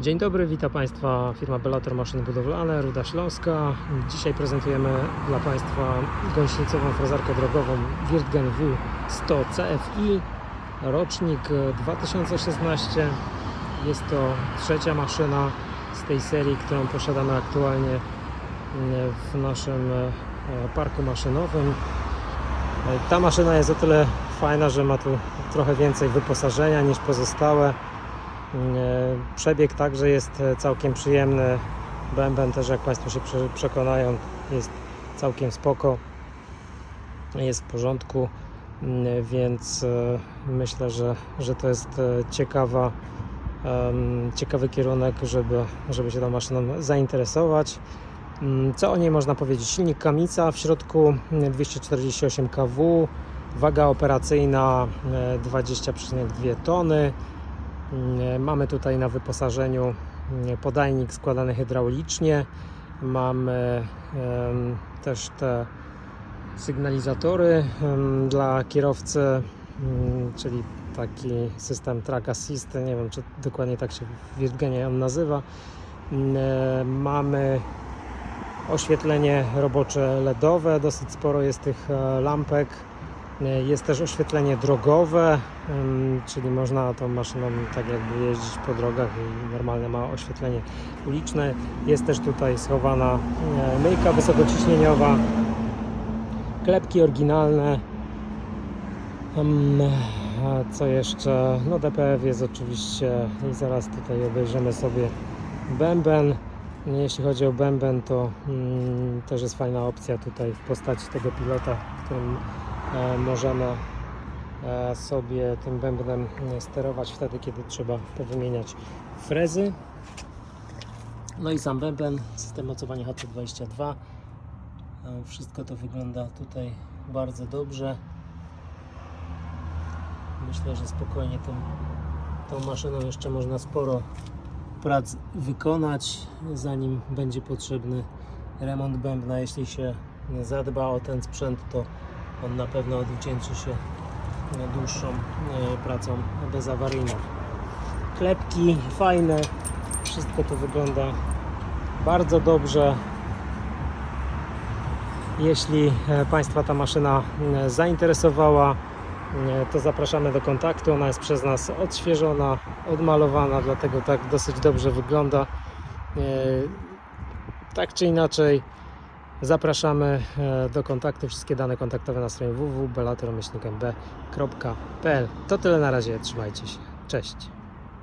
Dzień dobry, witam Państwa firma Bellator Maszyny Budowlane, Ruda Śląska. Dzisiaj prezentujemy dla Państwa gąsienicową frezarkę drogową Wirtgen W100 CFI, rocznik 2016. Jest to trzecia maszyna z tej serii, którą posiadamy aktualnie w naszym e, parku maszynowym. Ta maszyna jest o tyle fajna, że ma tu trochę więcej wyposażenia niż pozostałe. E, Przebieg także jest e, całkiem przyjemny. Bęben też, jak Państwo się prze- przekonają, jest całkiem spoko. Jest w porządku, mm, więc e, myślę, że, że to jest ciekawa, ciekawy kierunek, żeby, żeby się tą maszyną zainteresować. Mm, Co o niej można powiedzieć? Silnik Kamica w środku mm, 248 kW, waga operacyjna e, 20,2 tony. Mm, Mamy tutaj na wyposażeniu mm, podajnik składany hydraulicznie. Mamy też te sygnalizatory dla kierowcy, mm, czyli taki system track assist. Nie wiem, czy dokładnie tak się w Wirtgenie on nazywa. Mm, e, Mamy oświetlenie robocze LEDowe, dosyć sporo jest tych e, lampek. E, Jest też oświetlenie drogowe, czyli można tą maszyną tak jakby jeździć po drogach i normalne ma oświetlenie uliczne. Jest też tutaj schowana e, myjka wysokociśnieniowa, klepki oryginalne. Co jeszcze? No DPF jest oczywiście i zaraz tutaj obejrzymy sobie bęben. Jeśli chodzi o bęben, to mm, też jest fajna opcja tutaj w postaci tego pilota, którym możemy e, sobie tym bębnem e, sterować wtedy, kiedy trzeba powymieniać frezy. No i sam bęben, system mocowania HC22. E, Wszystko to wygląda tutaj bardzo dobrze. Myślę, że spokojnie tym, tą maszyną jeszcze można sporo prac wykonać, zanim będzie potrzebny remont bębna. Jeśli się zadba o ten sprzęt, to on na pewno odwdzięczy się dłuższą e, pracą bezawaryjną. Klepki fajne, wszystko to wygląda bardzo dobrze. Jeśli e, Państwa ta maszyna e, zainteresowała, to zapraszamy do kontaktu. Ona jest przez nas odświeżona, odmalowana, dlatego tak dosyć dobrze wygląda. Tak czy inaczej, zapraszamy e, do kontaktu. Wszystkie dane kontaktowe na stronie www.belator-b.pl To tyle na razie, trzymajcie się. Cześć.